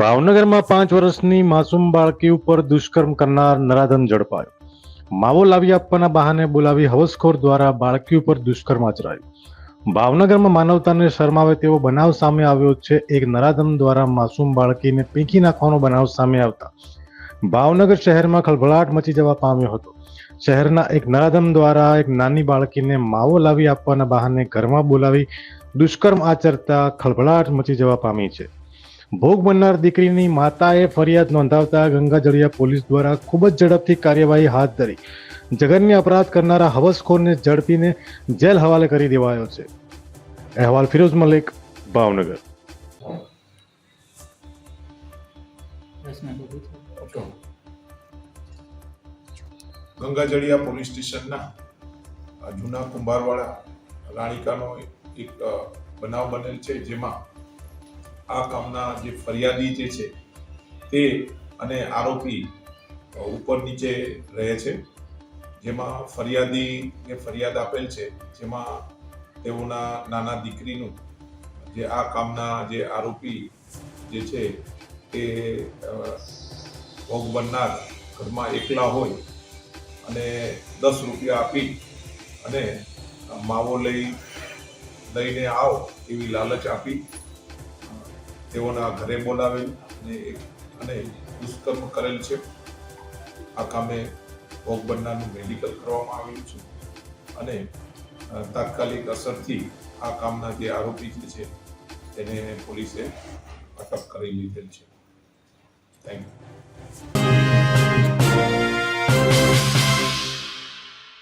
ભાવનગરમાં પાંચ વર્ષની માસૂમ બાળકી ઉપર દુષ્કર્મ કરનાર નરાધમ ઝડપાયો. માવો લાવી આપવાના બહાને બોલાવી હવસખોર દ્વારા બાળકી ઉપર દુષ્કર્મ આચરાયું. ભાવનગરમાં માનવતાને શરમાવે તેવો બનાવ સામે આવ્યો છે. એક નરાધમ દ્વારા માસૂમ બાળકીને પીંખી નાખવાનો બનાવ સામે આવતા. ભાવનગર શહેરમાં ખળભળાટ મચી જવા પામ્યો હતો. શહેરના એક નરાધમ દ્વારા એક નાની બાળકીને માવો લાવી આપવાના બહાને ઘરમાં બોલાવી દુષ્કર્મ આચરતા ખળભળાટ મચી જવા પામી છે. ભોગ બનનાર દીકરીની માતાએ ફરિયાદ નોંધાવતા ગંગાજળિયા પોલીસ દ્વારા ખૂબ જ ઝડપથી કાર્યવાહી હાથ ધરી. જગન્ય અપરાધ કરનારા હવસખોરને ઝડપીને જેલ હવાલે કરી દેવાયો છે. અહેવાલ ફિરોઝ મલિક, ભાવનગર. ગંગાજળિયા પોલીસ સ્ટેશનના જૂના કુંભારવાળા રાણીકાનો એક બનાવ બનેલ છે જેમાં આ કામના જે ફરિયાદી જે છે તે અને આરોપી ઉપર નીચે રહે છે. જેમાં ફરિયાદીને ફરિયાદ આપેલ છે, જેમાં તેઓના નાના દીકરીનું જે આ કામના જે આરોપી જે છે તે ભોગ બનનાર ઘરમાં એકલા હોય અને દસ રૂપિયા આપી અને માવો લઈ, લઈને આવો એવી લાલચ આપી તેઓના ઘરે બોલાવેલ અને દુષ્કર્મ કરેલ છે. આ કામે ભોગ બનનારનું મેડિકલ કરવામાં આવેલું છે. અને તાત્કાલિક અસરથી આ કામના જે આરોપી છે, તેને પોલીસે અટક કરી લીધેલ છે. Thank you